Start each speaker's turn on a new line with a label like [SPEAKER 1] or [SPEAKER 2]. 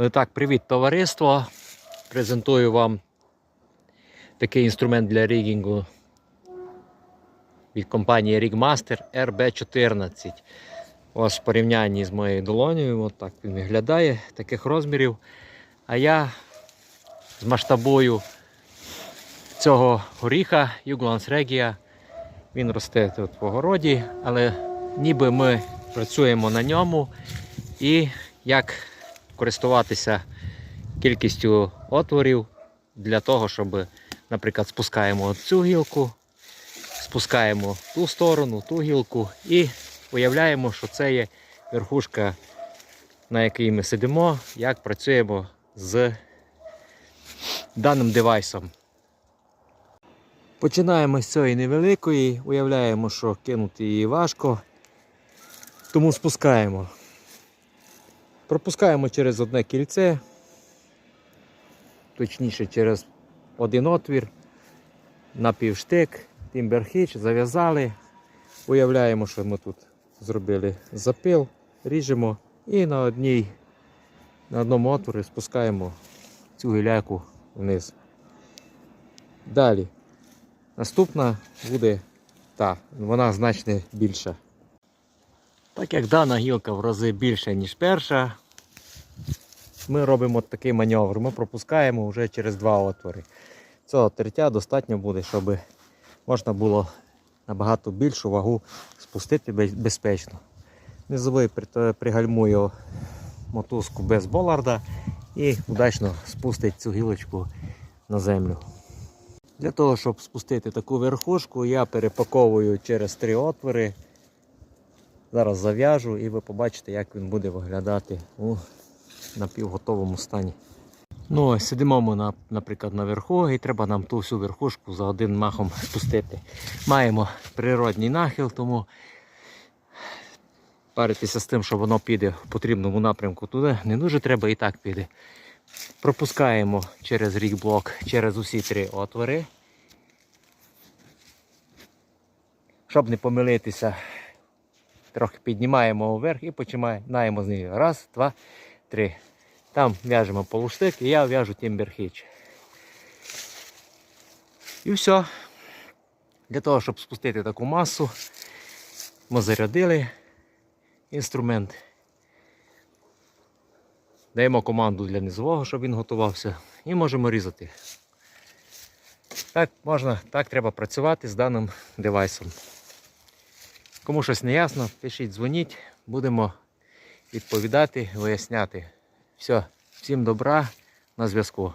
[SPEAKER 1] Е, Так, привіт, товариство. Презентую вам такий інструмент для рігінгу від компанії Rigmaster RB14. Ось в порівнянні з моєю долонею, от так він виглядає, таких розмірів. А я змасштабую цього горіха Югланс Regia. Він росте тут в огороді, але ніби ми працюємо на ньому і як користуватися кількістю отворів для того, щоб, наприклад, спускаємо цю гілку, спускаємо ту сторону, ту гілку і уявляємо, що це є верхушка, на якій ми сидимо, як працюємо з даним девайсом. Починаємо з цієї невеликої, уявляємо, що кинути її важко, тому спускаємо. Пропускаємо через одне кільце, точніше через один отвір, напівштик, тімберхіч, зав'язали. Уявляємо, що ми тут зробили запил, ріжемо і на, одній, на одному отворі спускаємо цю гіляку вниз. Далі. Наступна буде та, вона значно більша. Так як дана гілка в рази більша, ніж перша, ми робимо такий маневр. Ми пропускаємо вже через два отвори. Цього тертя достатньо буде, щоб можна було набагато більшу вагу спустити безпечно. Низовий пригальмую мотузку без боларда і удачно спустить цю гілочку на землю. Для того, щоб спустити таку верхушку, я перепаковую через три отвори. Зараз зав'яжу і ви побачите, як він буде виглядати у напівготовому стані. Ну, сидимо ми, на, наприклад, наверху, і треба нам ту всю верхушку за один махом спустити. Маємо природній нахил, тому паритися з тим, що воно піде в потрібному напрямку туди, не дуже треба і так піде. Пропускаємо через рік-блок, через усі три отвори. Щоб не помилитися, трохи піднімаємо вверх і починаємо з неї. Раз, два, три. Там в'яжемо полуштик і я в'яжу тімберхіч. І все. Для того, щоб спустити таку масу, ми зарядили інструмент. Даємо команду для низового, щоб він готувався, і можемо різати. Так можна, так треба працювати з даним девайсом. Кому щось не ясно, пишіть, дзвоніть, будемо відповідати, виясняти. Все, всім добра, на зв'язку.